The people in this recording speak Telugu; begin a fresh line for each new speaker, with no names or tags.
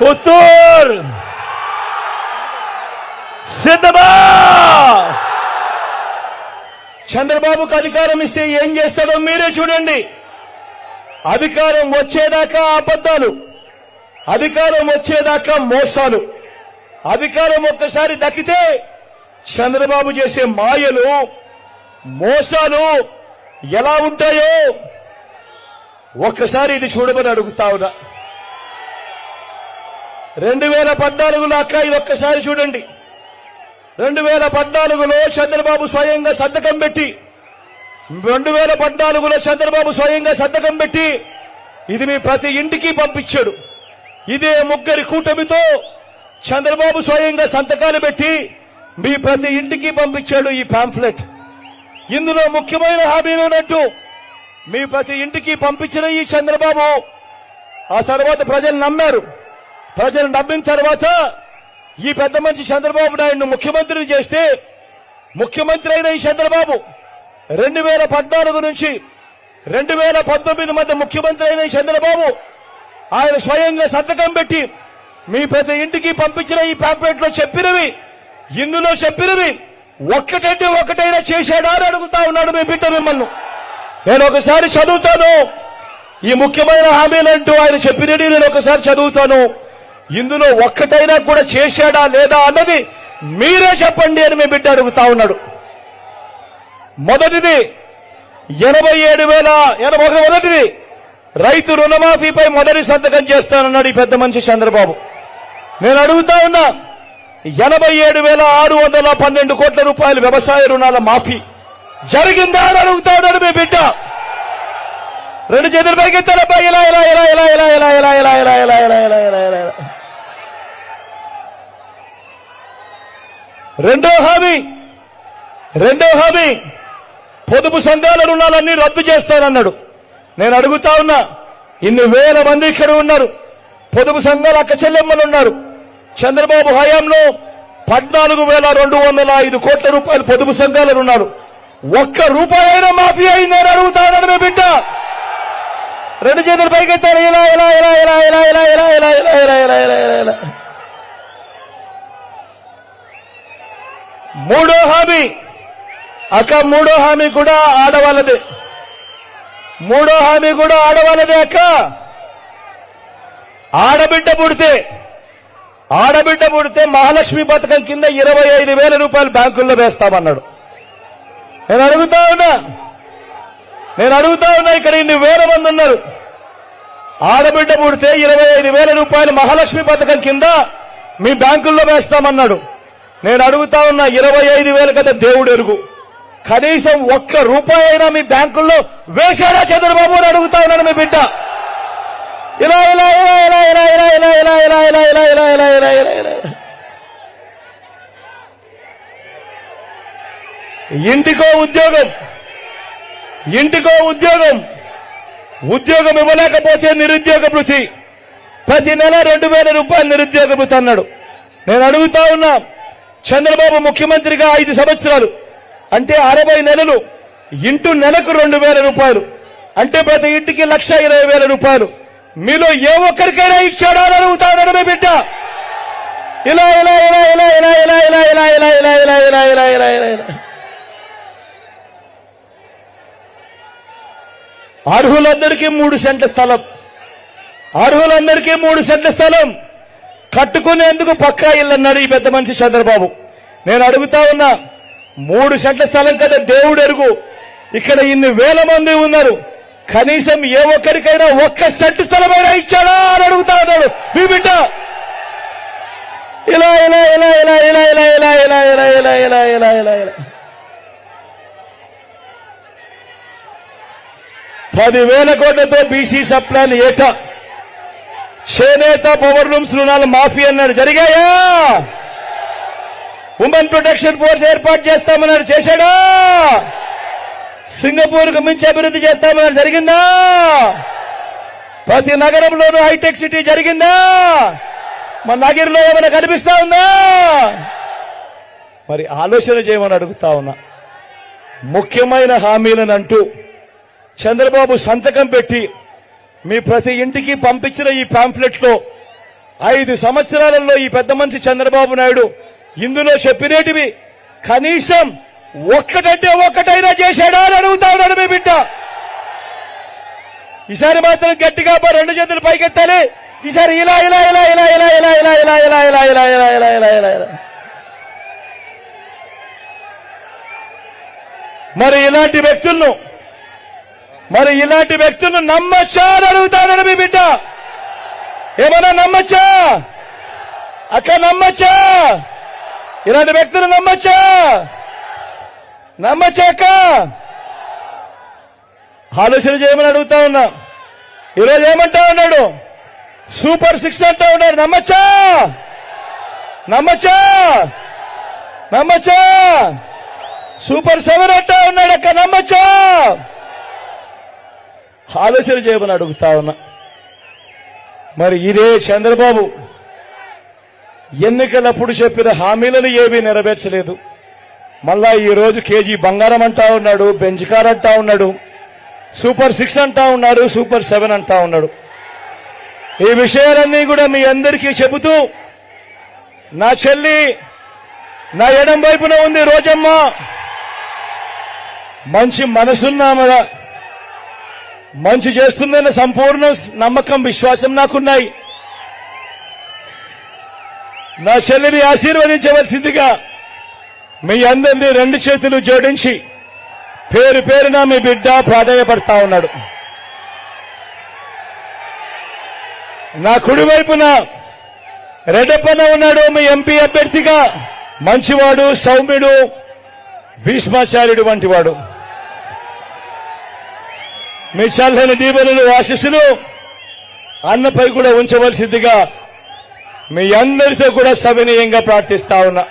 పుత్తూర్ సిద్ధమా చంద్రబాబుకు అధికారం ఇస్తే ఏం చేస్తాడో మీరే చూడండి. అధికారం వచ్చేదాకా అబద్ధాలు అధికారం వచ్చేదాకా మోసాలు. అధికారం ఒక్కసారి దక్కితే చంద్రబాబు చేసే మాయలు మోసాలు ఎలా ఉంటాయో ఒక్కసారి ఇది చూడమని అడుగుతా ఉన్నా. రెండు వేల పద్నాలుగులో అక్క ఇది ఒక్కసారి చూడండి. రెండు వేల పద్నాలుగులో చంద్రబాబు స్వయంగా సంతకం పెట్టి రెండు వేల పద్నాలుగులో చంద్రబాబు స్వయంగా సంతకం పెట్టి ఇది మీ ప్రతి ఇంటికి పంపించాడు. ఇదే ముగ్గురి కూటమితో చంద్రబాబు స్వయంగా సంతకాలు పెట్టి మీ ప్రతి ఇంటికి పంపించాడు ఈ పాంఫ్లెట్. ఇందులో ముఖ్యమైన హామీలు ఉన్నట్టు మీ ప్రతి ఇంటికి పంపించిన ఈ చంద్రబాబు ఆ తర్వాత ప్రజలు నమ్మారు. ప్రజలు నమ్మిన తర్వాత ఈ పెద్ద మనిషి చంద్రబాబు నాయుడు ముఖ్యమంత్రిని చేస్తే ముఖ్యమంత్రి అయిన ఈ చంద్రబాబు రెండు వేల పద్నాలుగు నుంచి రెండు వేల పంతొమ్మిది మధ్య ముఖ్యమంత్రి అయిన ఈ చంద్రబాబు ఆయన స్వయంగా సంతకం పెట్టి మీ పెద్ద ఇంటికి పంపించిన ఈ పాంప్లెట్లో చెప్పినవి ఇందులో చెప్పినవి ఒక్కటంటే ఒకటైనా చేశాడా అని అడుగుతా ఉన్నాడు మీ బిడ్డ మిమ్మల్ని. నేను ఒకసారి చదువుతాను. ఈ ముఖ్యమైన హామీలంటూ ఆయన చెప్పినవి నేను ఒకసారి చదువుతాను. ఇందులో ఒక్కటైనా కూడా చేశాడా లేదా అన్నది మీరే చెప్పండి అని మీ బిడ్డ అడుగుతా ఉన్నాడు. మొదటిది ఎనభై ఏడు వేల ఎనభై మొదటిది రైతు రుణమాఫీపై మొదటి సంతకం చేస్తానన్నాడు ఈ పెద్ద మనిషి చంద్రబాబు. నేను అడుగుతా ఉన్నా ఎనభై ఏడు వేల ఆరు వందల పన్నెండు కోట్ల రూపాయలు వ్యవసాయ రుణాల మాఫీ జరిగిందా అని అడుగుతా ఉన్నాడు మీ బిడ్డ. రెండు చేతుల పైకి ఇలా ఇలా ఇలా ఇలా ఇలా రెండో హామీ రెండో హామీ పొదుపు సంఘాల రుణాలన్నీ రద్దు చేస్తానన్నాడు నేను అడుగుతా ఉన్నా ఇన్ని వేల మంది ఇక్కడ ఉన్నారు పొదుపు సంఘాల అక్క చెల్లెమ్మలు ఉన్నారు చంద్రబాబు హయాంలో పద్నాలుగు వేల రెండు వందల ఐదు కోట్ల రూపాయలు పొదుపు సంఘాలు ఉన్నారు ఒక్క రూపాయి అయినా మాఫీ అయిందని అడుగుతా ఉన్నాడు మీ బిడ్డ రెండు చేతులు పైకెత్తారు ఇలా ఇలా ఇలా ఇలా ఇలా ఇలా ఇలా ఇలా ఇలా ఇలా ఇలా ఇలా ఇలా మూడో హామీ. అక్క మూడో హామీ కూడా ఆడవాళ్ళదే. మూడో హామీ కూడా ఆడవాళ్ళదే అక్క. ఆడబిడ్డ పుడితే ఆడబిడ్డ పుడితే మహాలక్ష్మి పథకం కింద ఇరవై ఐదు వేల రూపాయలు బ్యాంకుల్లో వేస్తామన్నాడు. నేను అడుగుతా ఉన్నా. నేను అడుగుతా ఉన్నా ఇక్కడ ఇన్ని వేల మంది ఉన్నారు. ఆడబిడ్డ పుడితే ఇరవై ఐదు వేల రూపాయలు మహాలక్ష్మి పథకం కింద మీ బ్యాంకుల్లో వేస్తామన్నాడు. నేను అడుగుతా ఉన్న ఇరవై ఐదు వేల కదా దేవుడు ఎరుగు కనీసం ఒక్క రూపాయి అయినా మీ బ్యాంకుల్లో వేశాడా చంద్రబాబు అని అడుగుతా ఉన్నాను మీ బిడ్డ ఇలా ఇలా ఇలా ఇలా ఇలా ఇలా ఇలా ఇలా ఇలా ఇలా ఇలా ఇలా ఇలా ఇలా ఇలా ఇలా ఇంటికో ఉద్యోగం ఇంటికో ఉద్యోగం ఉద్యోగం ఇవ్వలేకపోతే నిరుద్యోగ రుచి ప్రతి నెల రెండు వేల రూపాయలు నిరుద్యోగ రుచి అన్నాడు నేను అడుగుతా ఉన్నా చంద్రబాబు ముఖ్యమంత్రిగా ఐదు సంవత్సరాలు అంటే అరవై నెలలు ఇంటూ నెలకు రెండు వేల రూపాయలు అంటే ప్రతి ఇంటికి లక్ష ఇరవై వేల రూపాయలు మీలో ఏ ఒక్కరికైనా ఇచ్చాడా అని అడుగుతా మీ బిడ్డ ఇలా ఇలా ఇలా ఇలా ఇలా ఇలా ఇలా ఇలా ఇలా ఇలా ఇలా ఇలా ఇలా ఇలా ఇలా ఇలా అర్హులందరికీ మూడు సెంట్ల స్థలం అర్హులందరికీ మూడు సెంట్ల స్థలం కట్టుకునేందుకు పక్కా ఇల్లు అన్నాడు ఈ పెద్ద మనిషి చంద్రబాబు నేను అడుగుతా ఉన్నా మూడు సెంట్ల స్థలం కదా దేవుడు ఎరుగు ఇక్కడ ఇన్ని వేల మంది ఉన్నారు కనీసం ఏ ఒక్కరికైనా ఒక్క సెంటు స్థలమైనా ఇచ్చాడా అని అడుగుతా ఉన్నాడు మీ బిడ్డ ఇలా ఇలా ఇలా ఇలా ఇలా ఇలా ఇలా ఇలా ఇలా ఇలా ఇలా ఇలా ఇలా ఇలా పదివేల కోట్లతో బీసీ సప్లాన్ ఏటా చేనేత పవర్ లూమ్స్ రుణాలు మాఫీ అన్నాడు. జరిగాయా? ఉమెన్ ప్రొటెక్షన్ ఫోర్స్ ఏర్పాటు చేస్తామన్నాడు. చేశాడా? సింగపూర్కు మించి అభివృద్ధి చేస్తామన్నాడు. జరిగిందా? ప్రతి నగరంలోనూ హైటెక్ సిటీ జరిగిందా? మన నగిరిలో ఏమైనా కనిపిస్తా ఉందా? మరి ఆలోచన చేయమని అడుగుతా ఉన్నా. ముఖ్యమైన హామీలను అంటూ చంద్రబాబు సంతకం పెట్టి మీ ప్రతి ఇంటికి పంపించిన ఈ పాంప్లెట్లో ఐదు సంవత్సరాలలో ఈ పెద్ద మనిషి చంద్రబాబు నాయుడు ఇందులో చెప్పినేటివి కనీసం ఒక్కటంటే ఒక్కటైనా చేశాడా అని అడుగుతా ఉన్నాడు మీ బిడ్డ ఈసారి మాత్రం గట్టిగా రెండు చేతులు పైకెత్తాలి ఈసారి ఇలా ఇలా ఇలా ఇలా ఇలా ఇలా ఇలా ఇలా ఇలా ఇలా ఇలా ఇలా ఇలా ఇలా ఇలా ఇలా మరి ఇలాంటి వ్యక్తులను మరి ఇలాంటి వ్యక్తులను నమ్మచ్చా అని అడుగుతాడు మీ బిడ్డ. ఏమన్నా నమ్మచ్చా? అక్క నమ్మచ్చా? ఇలాంటి వ్యక్తులు నమ్మచ్చా? నమ్మచ్చా అక్క? ఆలోచన చేయమని అడుగుతా ఉన్నా. ఈరోజు ఏమంటా ఉన్నాడు? సూపర్ సిక్స్ అంటా ఉన్నాడు. నమ్మచ్చా? నమ్మచ్చా? నమ్మచ్చా? సూపర్ సెవెన్ అంటా ఉన్నాడు అక్క. నమ్మచ్చా? ఆలోచన చేయమని అడుగుతా ఉన్నా. మరి ఇదే చంద్రబాబు. ఎన్నికలప్పుడు చెప్పిన హామీలను ఏమీ నెరవేర్చలేదు. మళ్ళా ఈ రోజు కేజీ బంగారం అంటా ఉన్నాడు బెంచ్ కార్ అంటా ఉన్నాడు సూపర్ సిక్స్ అంటా ఉన్నాడు సూపర్ సెవెన్ అంటా ఉన్నాడు. ఈ విషయాలన్నీ కూడా మీ అందరికీ చెబుతూ నా చెల్లి నా ఎడం వైపున ఉంది రోజమ్మ. మంచి మనసున్నామరా మంచి చేస్తుందన్న సంపూర్ణ నమ్మకం విశ్వాసం నాకున్నాయి. నా చెల్లిని ఆశీర్వదించవలసిందిగా మీ అందరినీ రెండు చేతులు జోడించి పేరు పేరున మీ బిడ్డ ప్రాధాయపడతా ఉన్నాడు. నా కుడివైపున రెడ్డప్పన ఉన్నాడు మీ ఎంపీ అభ్యర్థిగా మంచివాడు సౌమ్యుడు భీష్మాచార్యుడు వంటివాడు. మీ చల్లని దీవెనలు ఆశీస్సులు అన్నపై కూడా ఉంచవలసిందిగా మీ అందరితో కూడా సవినీయంగా ప్రార్థిస్తా ఉన్నా.